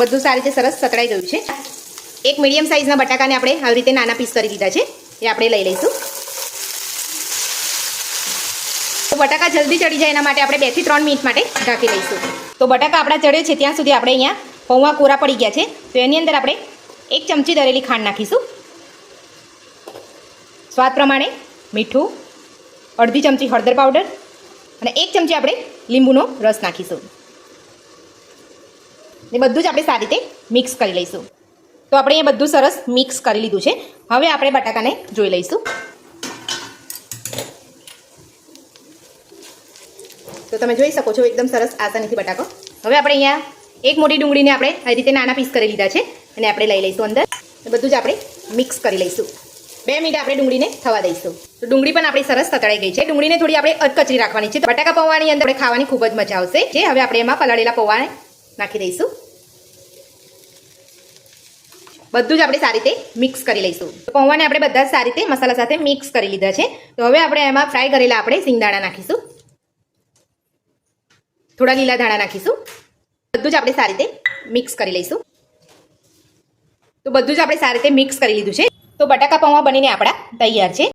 બધું સારી રીતે સરસ સતળાઈ ગયું છે. એક મીડિયમ સાઇઝના બટાકાને આપણે આવી રીતે નાના પીસ કરી દીધા છે. એ આપણે લઈ લઈશું. તો બટાકા જલ્દી ચડી જાય એના માટે આપણે બેથી ત્રણ મિનિટ માટે ઢાંકી લઈશું. તો બટાકા આપણા ચડે છે ત્યાં સુધી આપણે અહીંયા પૌવા કોરા પડી ગયા છે. તો એની અંદર આપણે એક ચમચી દરેલી ખાંડ નાખીશું. સ્વાદ પ્રમાણે મીઠું, અડધી ચમચી હળદર પાવડર અને એક ચમચી આપણે લીંબુનો રસ નાખીશું. એ બધું જ આપણે સારી રીતે મિક્સ કરી લઈશું. તો આપણે એ બધું સરસ મિક્સ કરી લીધું છે. હવે આપણે બટાકાને જોઈ લઈશું. તો તમે જોઈ શકો છો એકદમ સરસ આસાનીથી બટાકો. હવે આપણે અહીંયા એક મોટી ડુંગળીને આપણે આવી રીતે નાના પીસ કરી લીધા છે. અને આપણે લઈ લઈશું અંદર. બધું જ આપણે મિક્સ કરી લઈશું. બે મિનિટ આપણે ડુંગળીને થવા દઈશું. તો ડુંગળી પણ આપણી સરસ તતળાઈ ગઈ છે. ડુંગળીને થોડી આપણે અધકચરી રાખવાની છે. બટાકા પૌવાની અંદર આપણે ખાવાની ખૂબ જ મજા આવશે. જે હવે આપણે એમાં પલાળેલા પૌવાને નાખી દઈશું. બધું જ આપણે સારી રીતે મિક્સ કરી લઈશું. પૌવાને આપણે બધા સારી રીતે મસાલા સાથે મિક્સ કરી લીધા છે. તો હવે આપણે એમાં ફ્રાય કરેલા આપણે સિંગદાણા નાખીશું. થોડા લીલા ધાણા નાખીશું. બધું જ આપણે સારી રીતે મિક્સ કરી લઈશું. તો બધું જ આપણે સારી રીતે મિક્સ કરી લીધું છે. તો બટાકા પૌવા બનીને આપણા તૈયાર છે.